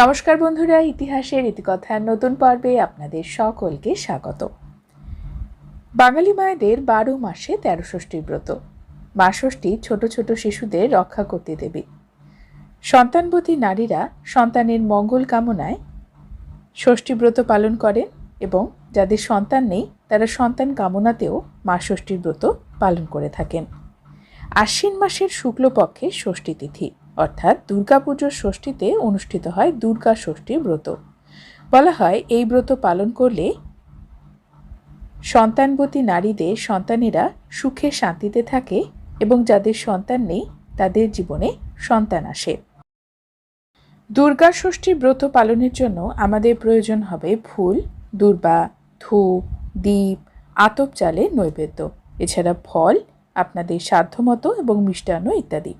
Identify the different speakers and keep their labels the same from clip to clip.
Speaker 1: নমস্কার বন্ধুরা, ইতিহাসের ইতিকথার নতুন পর্বে আপনাদের সকলকে স্বাগত। বাঙালি মায়েদের বারো মাসে তেরো ষষ্ঠীর ব্রত। মা ষষ্ঠী ছোট ছোট শিশুদের রক্ষা করতে দেবে। সন্তানবতী নারীরা সন্তানের মঙ্গল কামনায় ষষ্ঠী ব্রত পালন করেন এবং যাদের সন্তান নেই, তারা সন্তান কামনাতেও মা ষষ্ঠীর ব্রত পালন করে থাকেন। আশ্বিন মাসের শুক্লপক্ষে ষষ্ঠী তিথি। অর্থাৎ দুর্গাপুজোর ষষ্ঠীতে অনুষ্ঠিত হয় দুর্গা ষষ্ঠীর ব্রত। বলা হয় এই ব্রত পালন করলে সন্তানবতী নারীদের সন্তানেরা সুখে শান্তিতে থাকে এবং যাদের সন্তান নেই তাদের জীবনে সন্তান আসে। দুর্গা ষষ্ঠীর ব্রত পালনের জন্য আমাদের প্রয়োজন হবে ফুল, দুর্বা, ধূপ দ্বীপ আতপ চালের নৈবেদ্য। এছাড়া ফল, আপনাদের সাধ্যমতো এবং মিষ্টান্ন ইত্যাদি।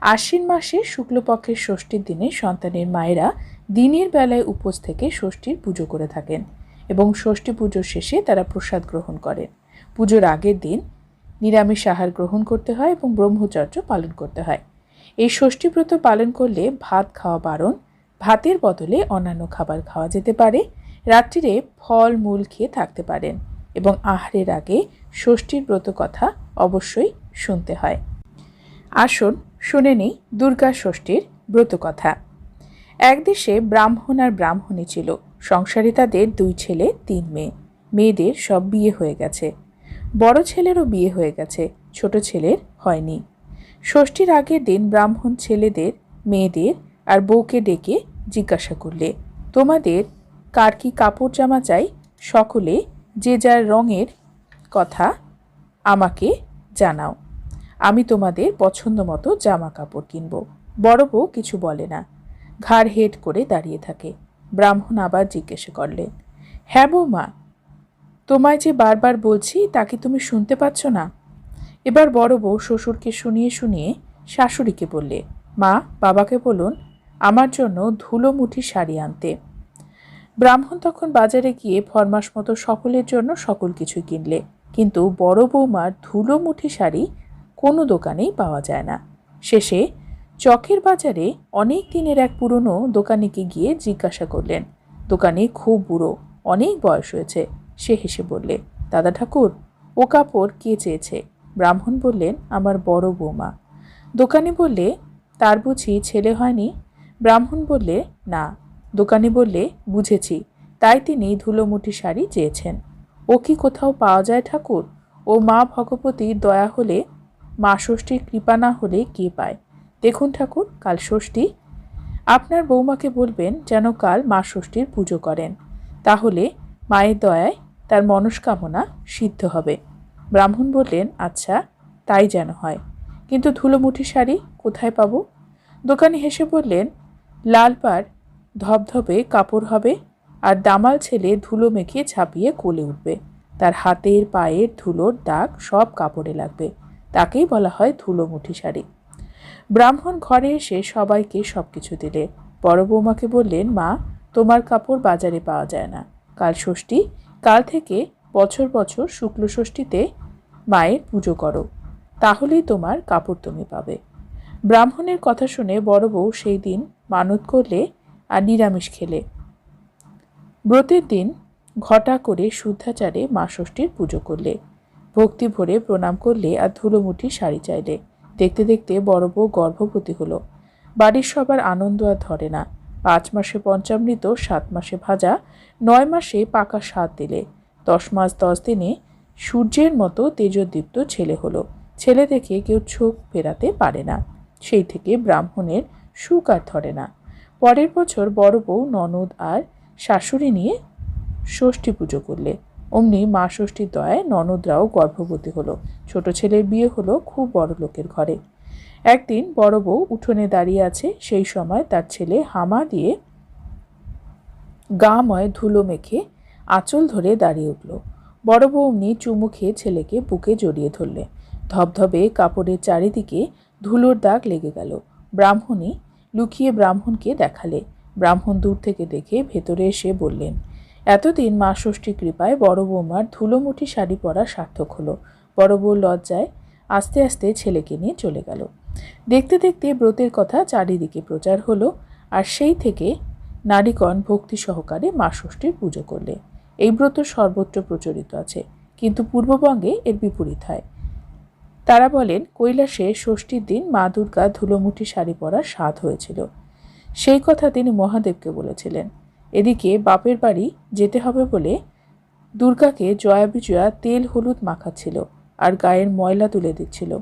Speaker 1: আশ্বিন মাসে শুক্লপক্ষের ষষ্ঠীর দিনে সন্তানের মায়েরা দিনের বেলায় উপোস থেকে ষষ্ঠীর পুজো করে থাকেন এবং ষষ্ঠী পুজোর শেষে তারা প্রসাদ গ্রহণ করেন। পুজোর আগের দিন নিরামিষ আহার গ্রহণ করতে হয় এবং ব্রহ্মচর্য পালন করতে হয়। এই ষষ্ঠী ব্রত পালন করলে ভাত খাওয়া বারণ, ভাতের বদলে অন্যান্য খাবার খাওয়া যেতে পারে, রাত্রিরে ফল মূল খেয়ে থাকতে পারেন এবং আহারের আগে ষষ্ঠীর ব্রত কথা অবশ্যই শুনতে হয়। আসুন শুনে নিই দুর্গা ষষ্ঠীর ব্রতকথা। এক দেশে ব্রাহ্মণ আর ব্রাহ্মণী ছিল। সংসারে তাদের দুই ছেলে, তিন মেয়ে। মেয়েদের সব বিয়ে হয়ে গেছে। বড় ছেলেরও বিয়ে হয়ে গেছে, ছোট ছেলের হয়নি। ষষ্ঠীর আগের দিন ব্রাহ্মণ ছেলেদের, মেয়েদের আর বউকে ডেকে জিজ্ঞাসা করলে, তোমাদের কার কি কাপড় জামা চাই? সকলে যে যার রঙের কথা আমাকে জানাও। আমি তোমাদের পছন্দ মতো জামা কাপড় কিনব। বড় বউ কিছু বলে না। ঘাড় হেট করে দাঁড়িয়ে থাকে। ব্রাহ্মণ আবার জিজ্ঞেস করলেন হ্যাঁ বৌমা, তোমায় যে বারবার বলছি তা কি তুমি শুনতে পাচ্ছ না? এবার বড় বউ শ্বশুরকে শুনিয়ে শুনিয়ে শাশুড়িকে বললে, মা, বাবাকে বলুন, আমার জন্য ধুলো মুঠি শাড়ি আনতে। ব্রাহ্মণ তখন বাজারে গিয়ে ফরমাস মতো সকলের জন্য সকল কিছুই কিনলে। কিন্তু বড় বৌমার ধুলো মুঠি শাড়ি কোনো দোকানেই পাওয়া যায় না। শেষে চকের বাজারে অনেক দিনের এক পুরনো দোকানিকে গিয়ে জিজ্ঞাসা করলেন, দোকানে খুব বুড়ো, অনেক বয়স হয়েছে। সে হেসে বললে, দাদা ঠাকুর, ও কাপড় কে চেয়েছে? ব্রাহ্মণ বললেন, আমার বড় বৌমা। দোকানে বললে, তার বুঝি ছেলে হয়নি? ব্রাহ্মণ বললে, না। দোকানে বললে, বুঝেছি, তাই তিনি ধুলোমুঠি শাড়ি চেয়েছেন। ও কি কোথাও পাওয়া যায় ঠাকুর? ও মা ভগবতীর দয়া হলে মা ষষ্ঠীর কৃপা না হলে কে পায়? দেখুন ঠাকুর, কাল ষষ্ঠী। আপনার বৌমাকে বলবেন যেন কাল মা ষষ্ঠীর পুজো করেন। তাহলে মায়ের দয়ায় তার মনস্কামনা সিদ্ধ হবে। ব্রাহ্মণ বললেন আচ্ছা তাই যেন হয়। কিন্তু ধুলোমুঠি শাড়ি কোথায় পাবো? দোকানি হেসে বললেন, লাল পাড়, ধবধবে কাপড় হবে আর দামাল ছেলে ধুলো মেখে ছাপিয়ে কোলে উঠবে। তার হাতের পায়ের ধুলোর দাগ সব কাপড়ে লাগবে। তাকেই বলা হয় ধুলো মুঠি শাড়ি। ব্রাহ্মণ ঘরে এসে সবাইকে সব কিছু দিলে। বড় বৌমাকে বললেন, মা, তোমার কাপড় বাজারে পাওয়া যায় না। কাল ষষ্ঠী, কাল থেকে বছর বছর শুক্ল ষষ্ঠীতে মায়ের পুজো করো। তাহলেই তোমার কাপড় তুমি পাবে। ব্রাহ্মণের কথা শুনে বড় বউ সেই দিন মানত করলে আর নিরামিষ খেলে। ব্রতের দিন ঘটা করে শুদ্ধাচারে মা ষষ্ঠীর পুজো করলে। ভক্তি ভরে প্রণাম করলে আর ধুলোমুঠি শাড়ি চাইলে। দেখতে দেখতে বড় বউ গর্ভবতী হলো। বাড়ির সবার আনন্দ আর ধরে না। পাঁচ মাসে পঞ্চামৃত, সাত মাসে ভাজা, নয় মাসে পাকা স্বাদ দিলে। দশ মাস, দশ দিনে সূর্যের মতো তেজদীপ্ত ছেলে হলো। ছেলে দেখে কেউ চোখ ফেরাতে পারে না। সেই থেকে ব্রাহ্মণের সুখ আর ধরে না। পরের বছর বড় বউ ননদ আর শাশুড়ি নিয়ে ষষ্ঠী পুজো করলে। অমনি মা ষষ্ঠীর দয়ায় ননদরাও গর্ভবতী হলো। ছোট ছেলের বিয়ে হলো খুব বড় লোকের ঘরে। একদিন বড় বউ উঠোনে দাঁড়িয়ে আছে, সেই সময় তার ছেলে হামা দিয়ে গাময় ধুলো মেখে আঁচল ধরে দাঁড়িয়ে উঠল। বড় বউ অমনি চুমু খেয়ে ছেলেকে বুকে জড়িয়ে ধরলে। ধবধবে কাপড়ের চারিদিকে ধুলোর দাগ লেগে গেল। ব্রাহ্মণী লুকিয়ে ব্রাহ্মণকে দেখালে। ব্রাহ্মণ দূর থেকে দেখে ভেতরে এসে বললেন এতদিন মা ষষ্ঠী কৃপায় বড় বৌমার ধুলোমুঠি শাড়ি পরা সার্থক হলো। বড় বউ লজ্জায় আস্তে আস্তে ছেলেকে নিয়ে চলে গেল। দেখতে দেখতে ব্রতের কথা চারিদিকে প্রচার হলো আর সেই থেকে নারীগণ ভক্তি সহকারে মা ষষ্ঠীর পুজো করলে। এই ব্রত সর্বত্র প্রচলিত আছে, কিন্তু পূর্ববঙ্গে এর বিপরীত হয়। তারা বলেন, কৈলাসে ষষ্ঠীর দিন মা দুর্গা ধুলোমুঠি শাড়ি পরার স্বাদ হয়েছিল। সেই কথা তিনি মহাদেবকে বলেছিলেন। এদিকে বাপের বাড়ি যেতে হবে বলে দুর্গাকে জয়া বিজয়া তেল হলুদ মাখাচ্ছিল আর গায়ের ময়লা তুলে দিচ্ছিল।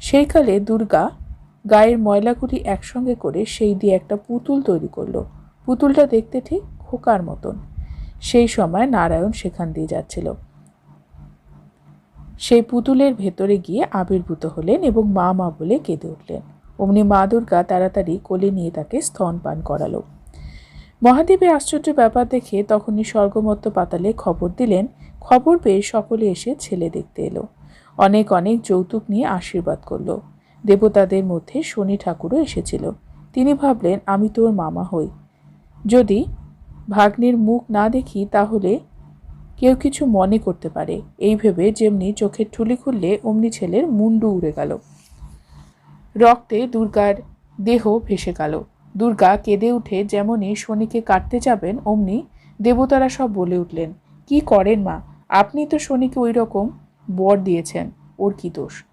Speaker 1: সেইকালে দুর্গা গায়ের ময়লাগুলি একসঙ্গে করে সেই দিয়ে একটা পুতুল তৈরি করল। পুতুলটা দেখতে ঠিক খোকার মতন। সেই সময় নারায়ণ সেখান দিয়ে যাচ্ছিল। সেই পুতুলের ভেতরে গিয়ে আবির্ভূত হলেন এবং মা মা বলে কেঁদে উঠলেন। অমনি মা দুর্গা তাড়াতাড়ি কোলে নিয়ে তাকে স্তন পান করালো। মহাদেবের আশ্চর্য ব্যাপার দেখে তখনই স্বর্গমত্ত পাতালে খবর দিলেন, খবর পেয়ে সকলে এসে ছেলে দেখতে এলো। অনেক অনেক যৌতুক নিয়ে আশীর্বাদ করল। দেবতাদের মধ্যে শনি ঠাকুরও এসেছিল। তিনি ভাবলেন, আমি তোর মামা হই। যদি ভাগ্নের মুখ না দেখি, তাহলে কেউ কিছু মনে করতে পারে। এই ভেবে যেমনি চোখের ঠুলি খুললে, অমনি ছেলের মুন্ডু উড়ে গেল। রক্তে দুর্গার দেহ ভেসে গেল। দুর্গা কেঁদে উঠে যেমনই শনিকে কাটতে যাবেন, অমনি দেবতারা সব বলে উঠলেন, কি করেন মা? আপনি তো শনিকে ওই রকম বর দিয়েছেন, ওর কি দোষ?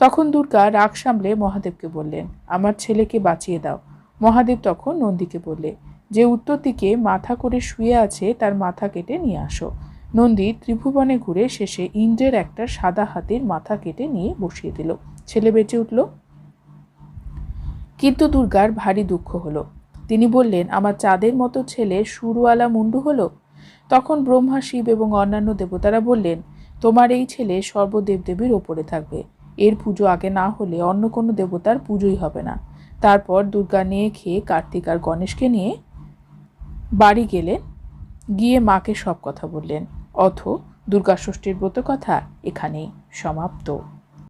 Speaker 1: তখন দুর্গা রাগ সামলে মহাদেবকে বললেন, আমার ছেলেকে বাঁচিয়ে দাও। মহাদেব তখন নন্দীকে বললে, যে উত্তর দিকে মাথা করে শুয়ে আছে, তার মাথা কেটে নিয়ে আসো। নন্দী ত্রিভুবনে ঘুরে শেষে ইন্দ্রের একটা সাদা হাতির মাথা কেটে নিয়ে বসিয়ে দিল। ছেলে বেঁচে উঠল। কিন্তু দুর্গার ভারী দুঃখ হলো। তিনি বললেন, আমার চাঁদের মতো ছেলে সুরওয়ালা মুন্ডু হলো? তখন ব্রহ্মা, শিব এবং অন্যান্য দেবতারা বললেন, তোমার এই ছেলে সর্বদেবদেবীর ওপরে থাকবে। এর পুজো আগে না হলে অন্য কোনো দেবতার পুজোই হবে না। তারপর দুর্গা নিয়ে খেয়ে কার্তিক আর গণেশকে নিয়ে বাড়ি গেলেন। গিয়ে মাকে সব কথা বললেন। অথ, দুর্গা ষষ্ঠীর ব্রত কথা এখানেই সমাপ্ত।